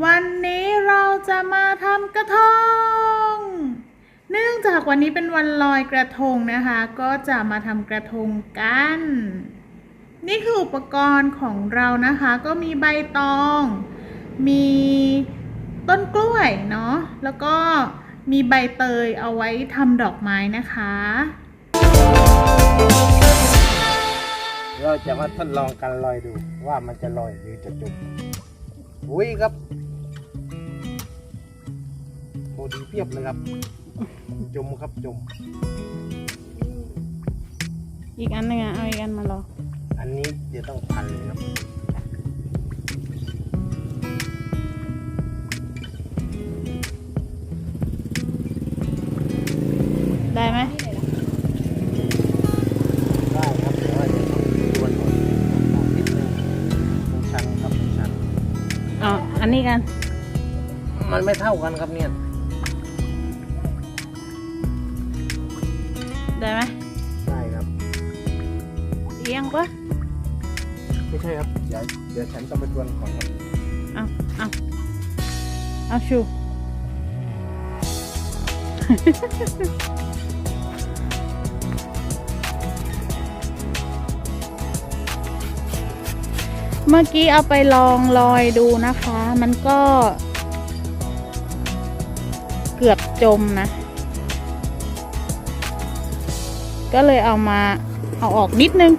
วันนี้เราจะมาทำกระทง เนื่องจากวันนี้เป็นวันลอยกระทงนะคะ ก็จะมาทำกระทงกัน นี่คืออุปกรณ์ของเรานะคะ ก็มีใบตอง มีต้นกล้วยเนาะ แล้วก็มีใบเตยเอาไว้ทำดอกไม้นะคะ เราจะมาทดลองการลอยดูว่ามันจะลอยหรือจะจมอุ้ยครับ อดีเพียบเลยครับ จมครับจม อีกอันหนึงอะเอาอีกอันมาลองอันนี้จะต้องพันเลยครับ ได้ไหมได้ครับแต่ว่าจะต้องดวนก่อนนิดนึงมันชันครับมันชันอ๋ออันนี้กัน มันไม่เท่ากันครับเนี่ย ได้ไหมได้ครับ เอียงปะไม่ใช่ครับ เดี๋ยวเดี๋ยวฉันต้องไปดวนก่อนครับเอาเอาเอาชู เมื่อกี้เอาไปลองลอยดูนะคะ มันก็ เกือบจมนะ ก็เลยเอามาเอาออกนิดนึง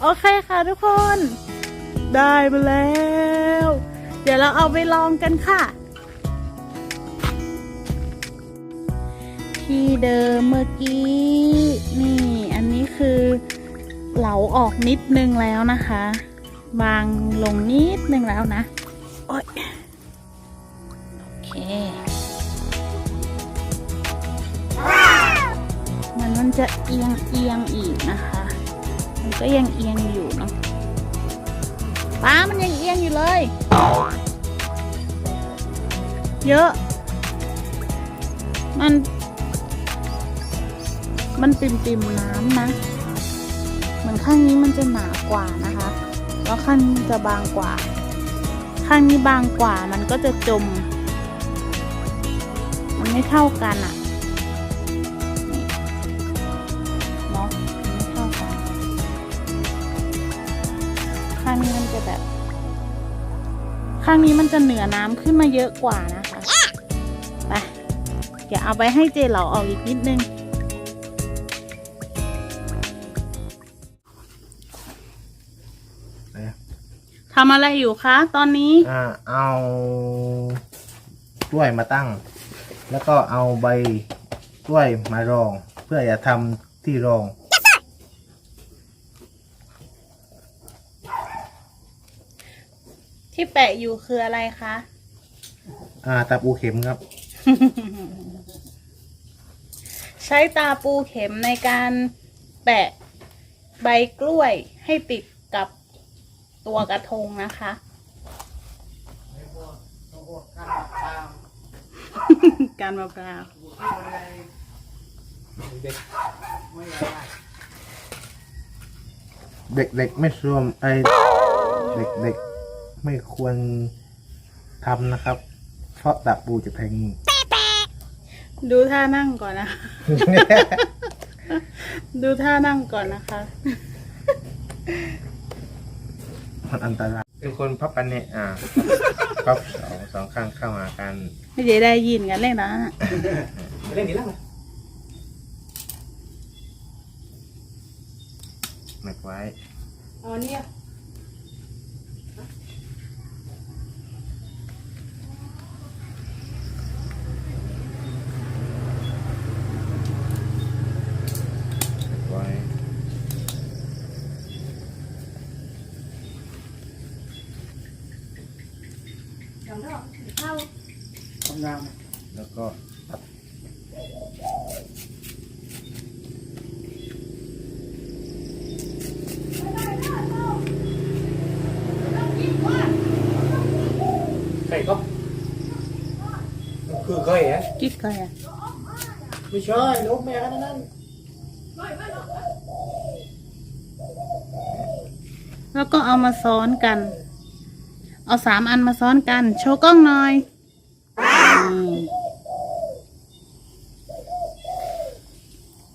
โอเคค่ะทุกคน ได้มาแล้ว เดี๋ยวเราเอาไปลองกันค่ะ ที่เดิมเมื่อกี้ นี่ อันนี้คือเหลาออกนิดนึงแล้วนะคะ วางลงนิดนึงแล้วนะ โอ๊ยโอเคมันมันจะเอียงเอียงอีกนะคะ มันก็ยังเอียงอยู่เนาะป้ามันยังเอียงอยู่เลย เยอะ มัน มันปิมปิมๆน้ำนะ เหมือนข้างนี้มันจะหนากว่านะคะ แล้วข้างนี้จะบางกว่า ข้างนี้บางกว่ามันก็จะจม มันไม่เท่ากันอะนี่เนาะมันไม่เท่ากัน ข้างนี้มันจะแบบ ข้างนี้มันจะเหนือน้ำขึ้นมาเยอะกว่านะคะ ไป เดี๋ยวเอาไปให้เจเหลาออกอีกนิดนึง ทำอะไรอยู่คะ ตอนนี้ อ่าเอากล้วยมาตั้ง แล้วก็เอาใบกล้วยมารอง เพื่อจะทำที่รอง ที่แปะอยู่คืออะไรคะ อ่าตะปูเข็มครับ ใช้ตาปูเข็มในการแปะใบกล้วยให้ติดกับ ตัวกระทงนะคะ การมะพร้าวเด็กๆไม่รวมไอเด็กๆไม่ควรทำนะครับ เพราะตะปูจะแทงมือดูท่านั่งก่อนนะ ดูท่านั่งก่อนนะคะ มันอันตรายเป็นคนพับปันเนี่ยอ่าพับสองสองข้างเข้าหากันไม่ได้ได้ยินกันเลยนะเล่นนี้แล้วหมักไว้อ๋อเนี่ย แล้วก็ตัดใครก็คือเคยฮะกิ๊กเลยอะไม่ใช่นกแม่ขนาดนั้นแล้วก็เอามาซ้อนกัน เอาสามอันมาซ้อนกัน โชว์กล้องหน่อยอืม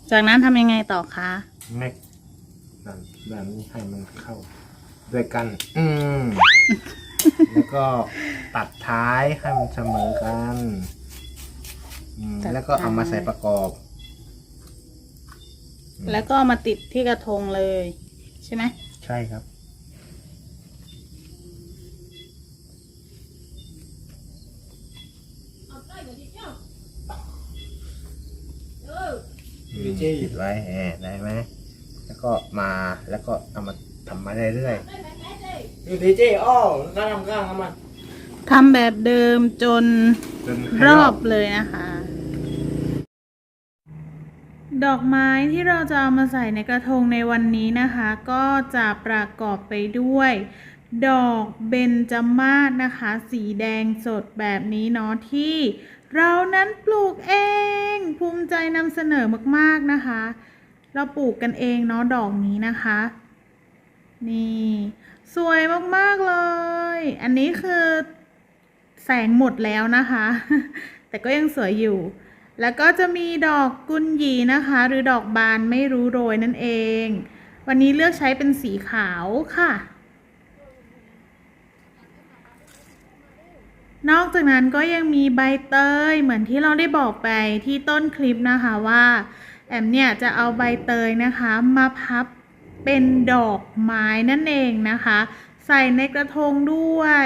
จากนั้นทำยังไงต่อคะแม็กดันดันนี้ให้มันเข้า ด้วยกัน อืม แล้วก็ตัดท้ายให้มันเสมอกันอืมแล้วก็เอามาใส่ประกอบ แล้วก็เอามาติดที่กระทงเลย ใช่ไหม ใช่ครับ อืมติดไว้แหได้ไหมแล้วก็มาแล้วก็เอามาทำมาเรื่อยอยู่ดีเจอ้อน่าทำข้างนะมันทำแบบเดิมจนจนรอบเลยนะคะ ดอกไม้ที่เราจะเอามาใส่ในกระทงในวันนี้นะคะ ก็จะประกอบไปด้วย ดอกเบญจมาศนะคะ สีแดงสดแบบนี้เนาะที่ เรานั้นปลูกเอง ภูมิใจนำเสนอมากๆนะคะ เราปลูกกันเองเนาะดอกนี้นะคะ นี่ สวยมากๆเลย อันนี้คือแสงหมดแล้วนะคะ แต่ก็ยังสวยอยู่ แล้วก็จะมีดอกกุนหยีนะคะ หรือดอกบานไม่รู้โรยนั่นเอง วันนี้เลือกใช้เป็นสีขาวค่ะ นอกจากนั้นก็ยังมีใบเตยเหมือนที่เราได้บอกไปที่ต้นคลิปนะคะว่า แอมเนี่ยจะเอาใบเตยนะคะมาพับเป็นดอกไม้นั่นเองนะคะ ใส่ในกระทงด้วย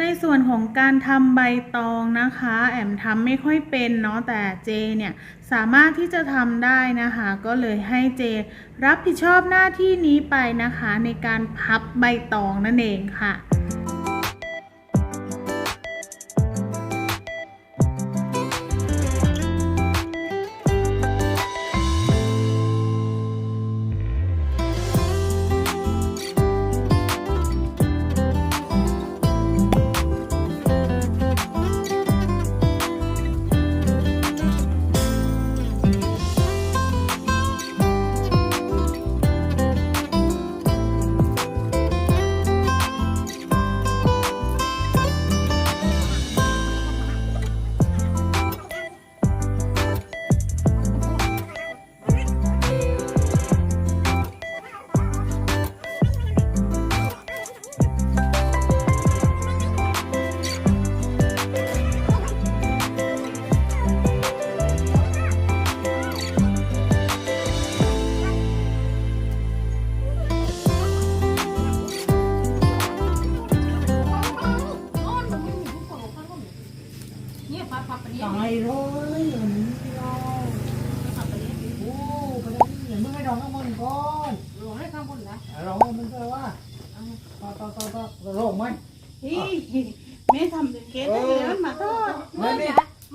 ในส่วนของการทำใบตองนะคะ แอมทำไม่ค่อยเป็นเนาะแต่เจเนี่ยสามารถที่จะทำได้นะคะ ก็เลยให้เจรับผิดชอบหน้าที่นี้ไปนะคะ ในการพับใบตองนั่นเองค่ะ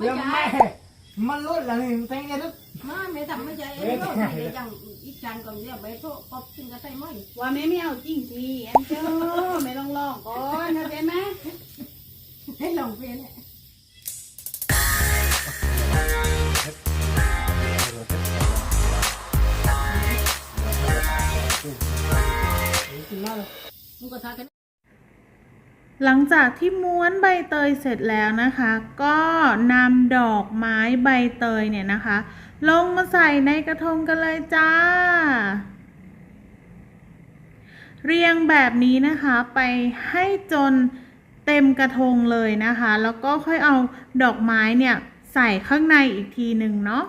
ไม่เดี๋ยวแม่มันลดแล้วนี่มันแต่งไงลูก má mẹ thầm mới chạy em đó mày để chẳng ít chẳng còn giờ bé thôi bọc xin cái tay mày ว่าแม่ไม่เอาจริงทีแอนเจอไม่ลองลองก่อนเข้าใจไหม hết lòng về này กินมากเลย không có thà cái หลังจากที่ม้วนใบเตยเสร็จแล้วนะคะ ก็นำดอกไม้ใบเตยเนี่ยนะคะ ลงมาใส่ในกระทงกันเลยจ้า เรียงแบบนี้นะคะไปให้จนเต็มกระทงเลยนะคะ แล้วก็ค่อยเอาดอกไม้เนี่ยใส่ข้างในอีกทีหนึ่งเนาะ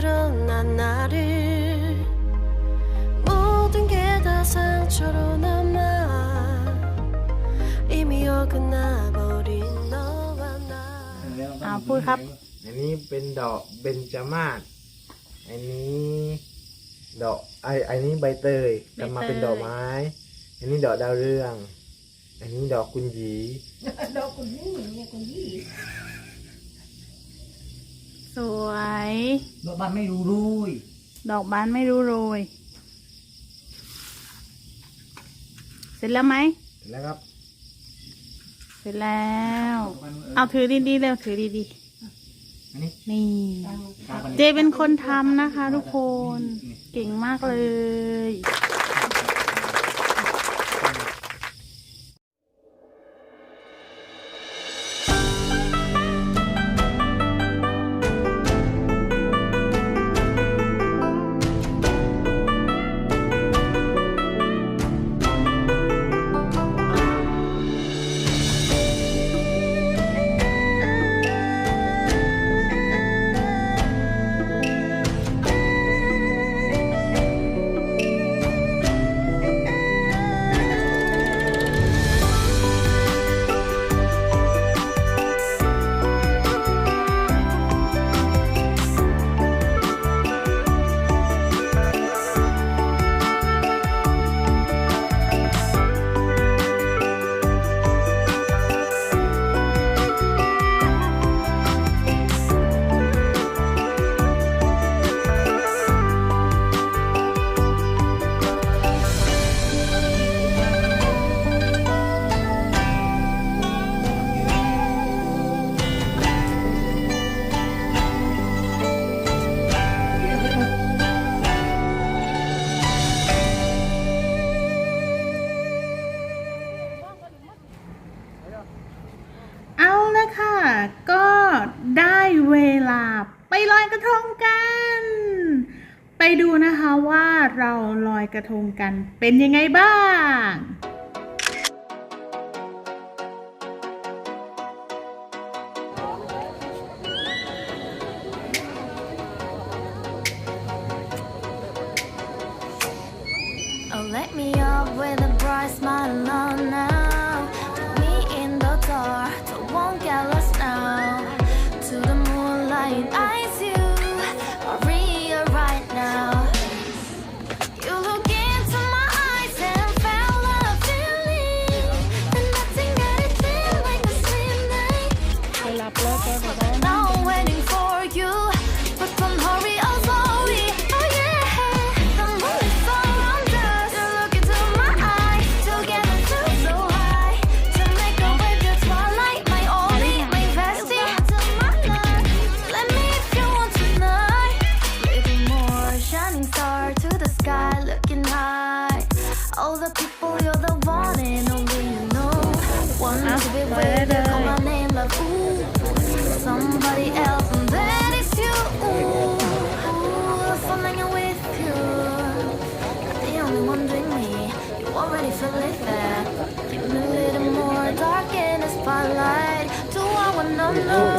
더는 참을 수 없을 것 같아 매번 거짓말로 흔들어 난 나를 모든 게 다 상처로 남아 이미 어긋나 버린 너와 나 อ่าพูดครับ อันนี้เป็นดอกเบญจมาศอันนี้ดอกไออันนี้ใบเตยจะมาเป็นดอกไม้ อันนี้ดอกดาวเรือง อันนี้ดอกกุญหยี đâu còn gì nghe còn gì สวยรถบ้านไม่รู้รุยดอกบานไม่รู้โรย เสร็จแล้วไหม เสร็จแล้วครับเสร็จแล้ว เอาถือดีๆเร็วถือดีอันนี้ๆ นี่เจเป็นคนทำนะคะทุกคน เก่งมากเลย ก็ได้เวลาไปลอยกระทงกัน ไปดูนะคะว่าเราลอยกระทงกันเป็นยังไงบ้าง I want to our number.